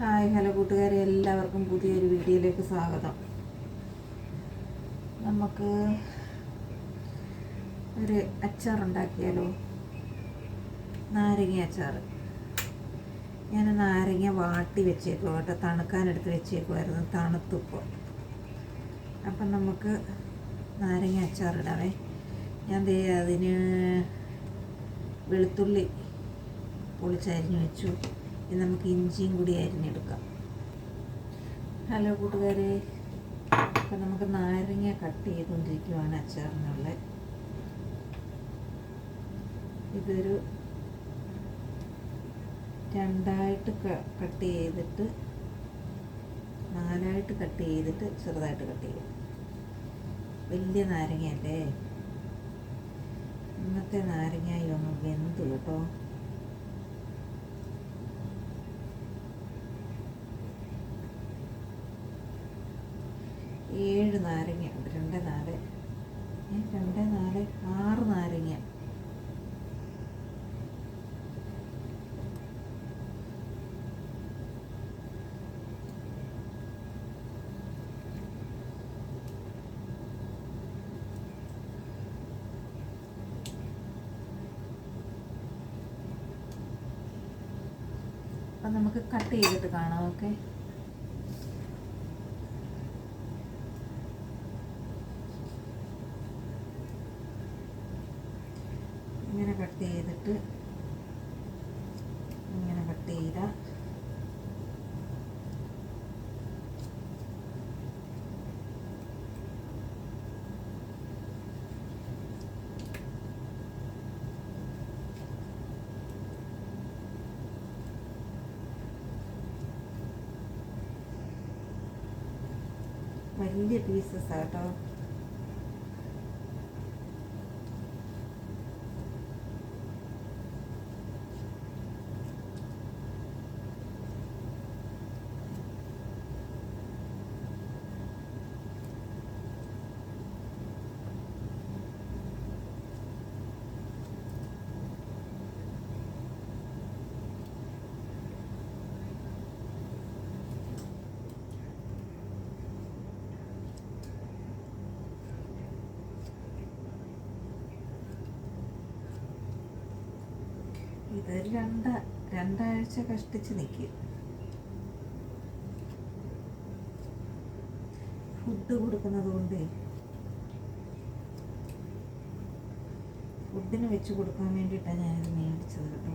Hi hello കൂട്ടുകാരെ. എല്ലാവർക്കും പുതിയൊരു വീഡിയോയിലേക്ക് സ്വാഗതം. നമുക്ക് ഒരു അച്ചാർ ഉണ്ടാക്കിയാലോ നാരങ്ങ അച്ചാർ ഞാൻ നാരങ്ങ വാട്ടി വെച്ചേക്കും കേട്ടോ. തണുക്കാനെടുത്ത് വെച്ചേക്കുമായിരുന്നു തണുത്തിപ്പോൾ. അപ്പം നമുക്ക് നാരങ്ങ അച്ചാർ ഇടാവേ ഞാൻ ദേ അതിന് വെളുത്തുള്ളി പൊളിച്ചരിഞ്ഞ് വെച്ചു. ഇനി നമുക്ക് ഇഞ്ചിയും കൂടി അരിഞ്ഞെടുക്കാം ഹലോ കൂട്ടുകാരെ ഇപ്പം നമുക്ക് നാരങ്ങ കട്ട് ചെയ്തുകൊണ്ടിരിക്കുവാണ് അച്ചാറിനുള്ള. ഇതൊരു രണ്ടായിട്ട് കട്ട് ചെയ്തിട്ട് നാലായിട്ട് കട്ട് ചെയ്തിട്ട് ചെറുതായിട്ട് കട്ട് ചെയ്യും. വലിയ നാരങ്ങയല്ലേ? ഇന്നത്തെ നാരങ്ങായി ഒന്ന് വെന്തു കേട്ടോ. ഏഴ് നാരങ്ങ ഉണ്ട് രണ്ട് നാല്. രണ്ട് നാല് ആറ് നാരങ്ങ. അപ്പം നമുക്ക് കട്ട് ചെയ്തിട്ട് കാണാം ഓക്കെ ഇങ്ങനെ കട്ട് ചെയ്തിട്ട് ഇങ്ങനെ കട്ട് ചെയ്ത വലിയ പീസസ് ആട്ടോ രണ്ട് രണ്ടാഴ്ച കഷ്ടിച്ച് നിൽക്കും ഫുഡ് കൊടുക്കുന്നത് കൊണ്ട് ഫുഡിന് വെച്ച് കൊടുക്കാൻ വേണ്ടിയിട്ടാണ് ഞാനിത് മേടിച്ചത് കേട്ടോ.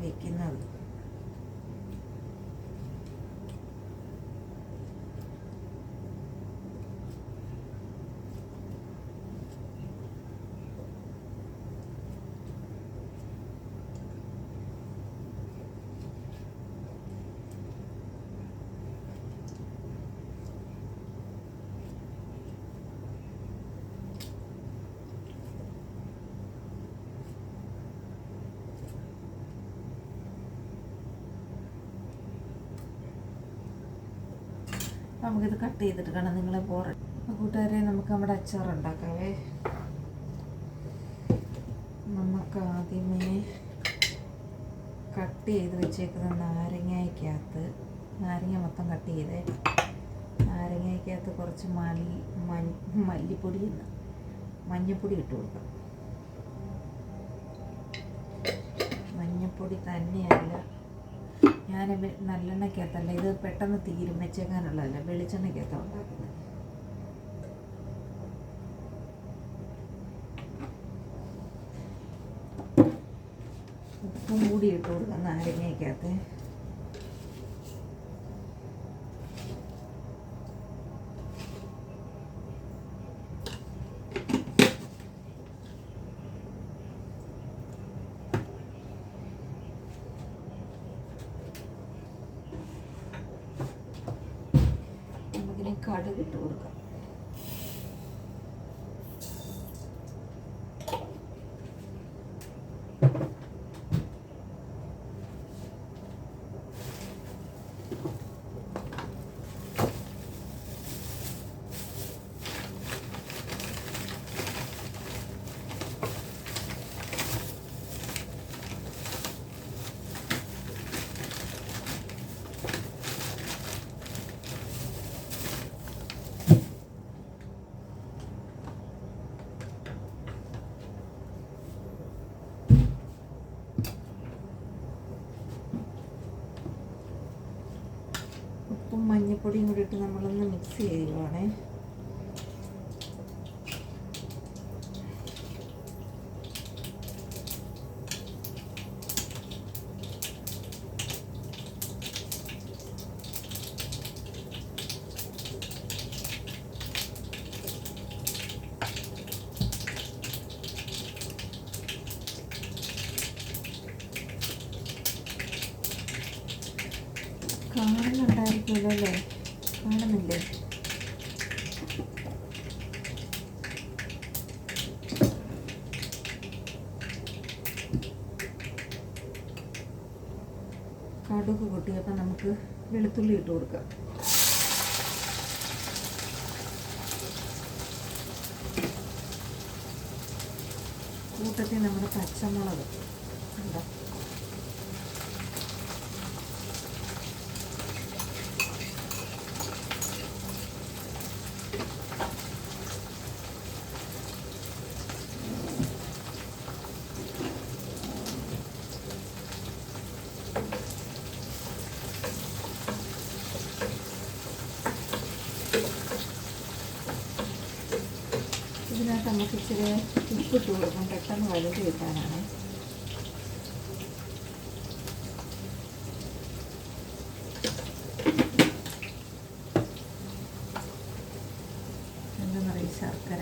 വെക്കുന്നത്. നമുക്കിത് കട്ട് ചെയ്തിട്ട് കാണാം. നിങ്ങളെ പോറ കൂട്ടുകാരെ നമുക്ക് നമ്മുടെ അച്ചാർ ഉണ്ടാക്കാവേ. നമുക്ക് ആദ്യമേ കട്ട് ചെയ്ത് വെച്ചേക്കുന്ന നാരങ്ങയ്ക്കകത്ത് നാരങ്ങ മൊത്തം കട്ട് ചെയ്തേ. നാരങ്ങയ്ക്കകത്ത് കുറച്ച് മല്ലി മല്ലിപ്പൊടി ഇന്ന്. മഞ്ഞപ്പൊടി ഇട്ട് കൊടുക്കാം. മഞ്ഞപ്പൊടി തന്നെയല്ല. ഞാൻ നല്ലെണ്ണയ്ക്കകത്തല്ല ഇത് പെട്ടെന്ന് തീരും വെച്ചേക്കാനുള്ളതല്ല വെളിച്ചെണ്ണയ്ക്കകത്താണ് ഉണ്ടാക്കുന്നത്. ഉപ്പും കൂടി ഇട്ട് കൊടുക്കാം നാരങ്ങയ്ക്കകത്ത് മഞ്ഞൾപ്പൊടിയും കൂടി ഇട്ട് നമ്മളൊന്ന് മിക്സ് ചെയ്യുവാണേ. കാണുന്നുണ്ടായിരിക്കുമല്ലോ അല്ലേ? കാണുന്നില്ലേ? കടുക് പൊട്ടിയപ്പോൾ നമുക്ക് വെളുത്തുള്ളി ഇട്ട് കൊടുക്കാം. കൂട്ടത്തിൽ നമ്മുടെ പച്ചമുളക്. ഉണ്ടോ ഇതിനകത്ത് നമുക്ക് ഇച്ചിരി ഉപ്പിട്ട് കൊടുക്കും പെട്ടെന്ന് വലുത് കിട്ടാനാണ് എന്താ പറയുക ശർക്കര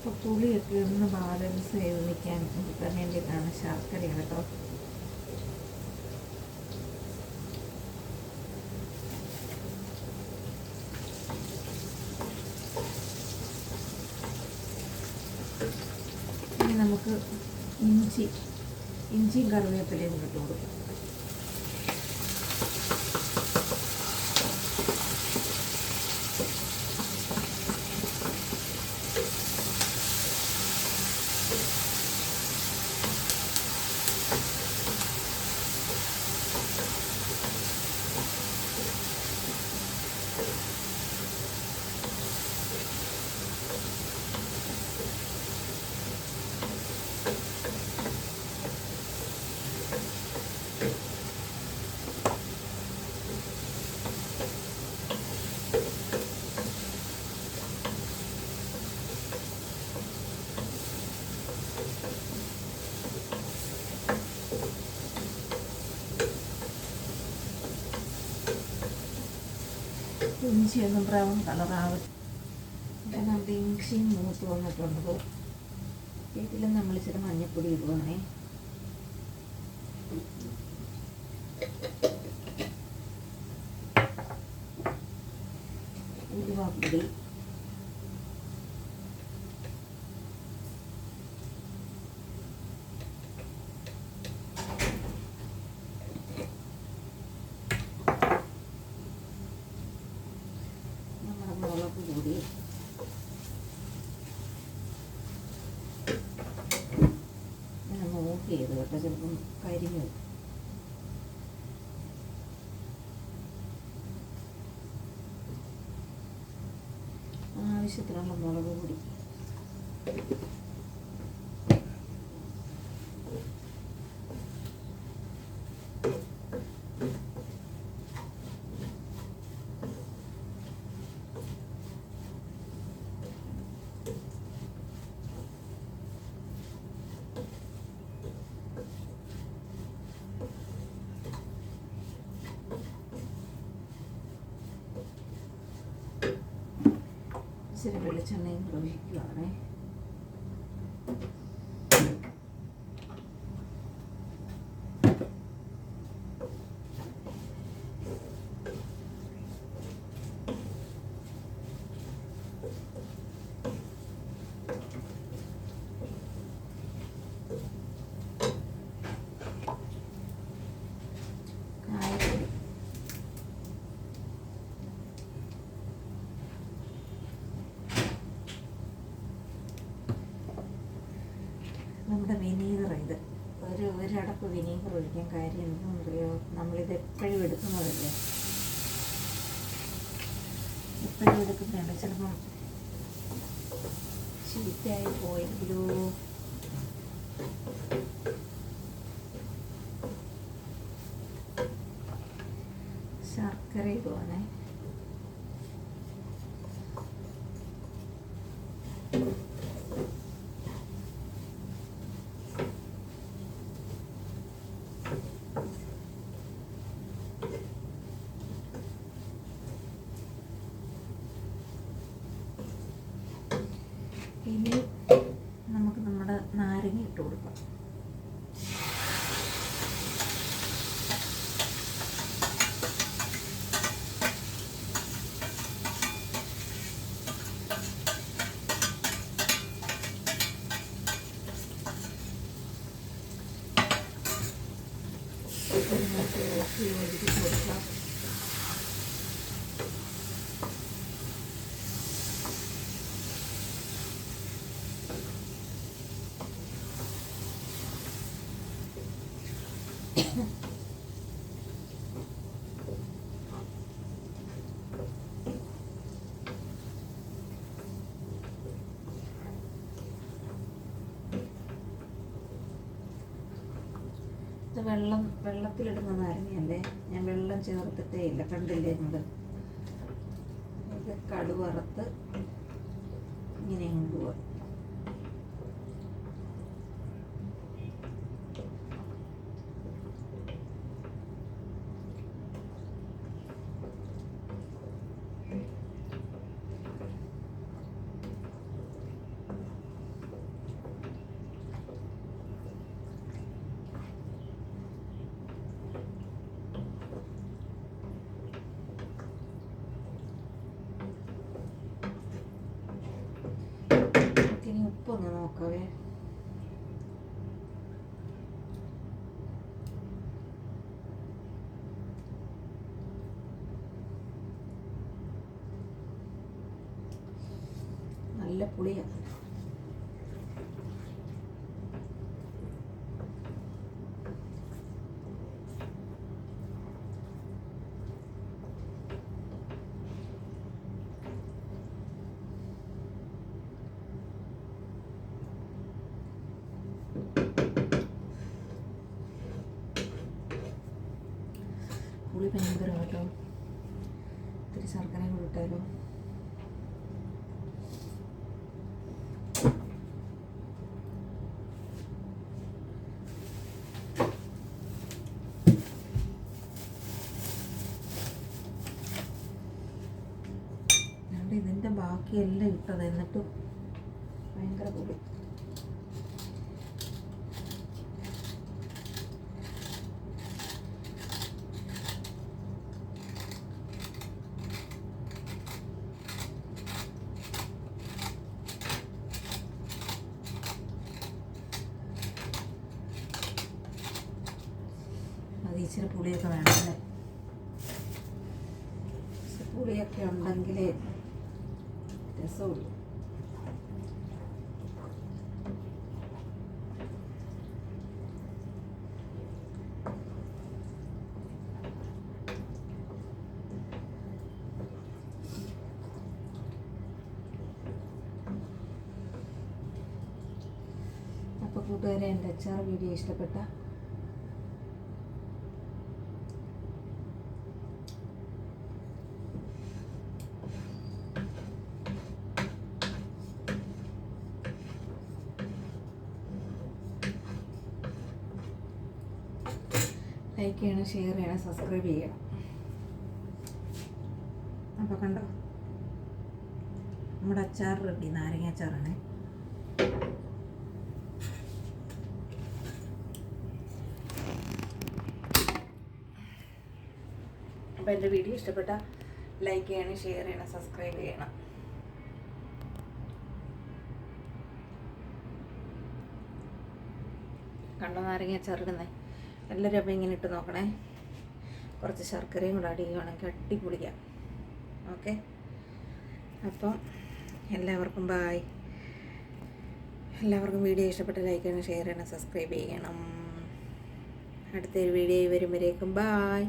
അപ്പോൾ പുളിയൊക്കെ ഒന്ന് ബാലൻസ് ചെയ്ത് നിൽക്കാൻ വേണ്ടിയിട്ടാണ് ശർക്കര കേട്ടോ. ഇനി നമുക്ക് ഇഞ്ചി ഇഞ്ചിയും കറിവേപ്പിലയും ഇട്ട് കൊടുക്കാം. ഇഞ്ചി ഒന്ന് ബ്രൗൺ കളറാവും. ഇവിടെ നമ്മുടെ ഇഞ്ചിയും മൂത്ത് വന്നിട്ടുണ്ട്. ഇതിൽ നമ്മൾ ഇച്ചിരി മഞ്ഞപ്പൊടി ഇടുവാണേ ഉലുവാപ്പൊടി നമ്മുടെ മുളക് പൊടി ഞാൻ ഓഫ് ചെയ്ത് കേട്ടോ ചിലപ്പം കരിഞ്ഞു. ആവശ്യത്തിനുള്ള മുളക് പൊടി ഇച്ചിരി വെളിച്ചെണ്ണയും കൂടെ ഒഴിക്കുവാണേ നമ്മുടെ വിനീഗർ ഇത്. ഒരു ഒരടപ്പ് വിനീഗർ ഒഴിക്കാൻ കാര്യം എന്താണെന്ന് അറിയോ നമ്മളിത് എപ്പോഴും എടുക്കുന്നതല്ലേ? എപ്പോഴും എടുക്കുന്നതാണ്. ചിലപ്പം ചീത്തയായി പോയെങ്കിലോ? তো ഇത് വെള്ളം വെള്ളത്തിലിടുന്ന നാരങ്ങയല്ലേ? ഞാൻ വെള്ളം ചേർത്തിട്ടേ ഇല്ല. കണ്ടില്ലേ നിങ്ങൾ ഇത് കടുവറുത്ത് ഇങ്ങനെ കൊണ്ടുപോകാം ഇനി ഉപ്പൊന്ന് നോക്കാവേ. നല്ല പുളിയാണ് പുളി ഭയങ്കര കേട്ടോ ശർക്കര കൂടി ഇതിന്റെ ബാക്കിയെല്ലാം ഇട്ടത് എന്നിട്ടും ഭയങ്കര പുളി ഇച്ചിരി പുളിയൊക്കെ വേണമല്ലേ ഇച്ചിരി പുളിയൊക്കെ ഉണ്ടെങ്കിലേ രസമുള്ളൂ. അപ്പോൾ കൂട്ടുകാരെ എന്റെ അച്ചാർ വീഡിയോ ഇഷ്ടപ്പെട്ട. ലൈക്ക് ചെയ്യണം ഷെയർ ചെയ്യണം സബ്സ്ക്രൈബ് ചെയ്യണം. അപ്പോൾ കണ്ടോ? നമ്മുടെ അച്ചാർ റെഡി നാരങ്ങ അച്ചാറാണ്. അപ്പോൾ എന്റെ വീഡിയോ ഇഷ്ടപ്പെട്ട ലൈക്ക് ചെയ്യണം ഷെയർ ചെയ്യണം സബ്സ്ക്രൈബ് ചെയ്യണം. കണ്ടോ നാരങ്ങ അച്ചാറിടുന്നേ എല്ലാവരും അപ്പോൾ ഇങ്ങനെ ഇട്ട് നോക്കണേ. കുറച്ച് ശർക്കരയും കൂടെ അടി ചെയ്യുകയാണെങ്കിൽ അടിപൊളിക്കാം ഓക്കെ? അപ്പം എല്ലാവർക്കും ബായ് എല്ലാവർക്കും വീഡിയോ ഇഷ്ടപ്പെട്ട ലൈക്ക് ചെയ്യണം ഷെയർ ചെയ്യണം സബ്സ്ക്രൈബ് ചെയ്യണം. അടുത്തൊരു വീഡിയോ വരുമ്പോഴേക്കും ബായ്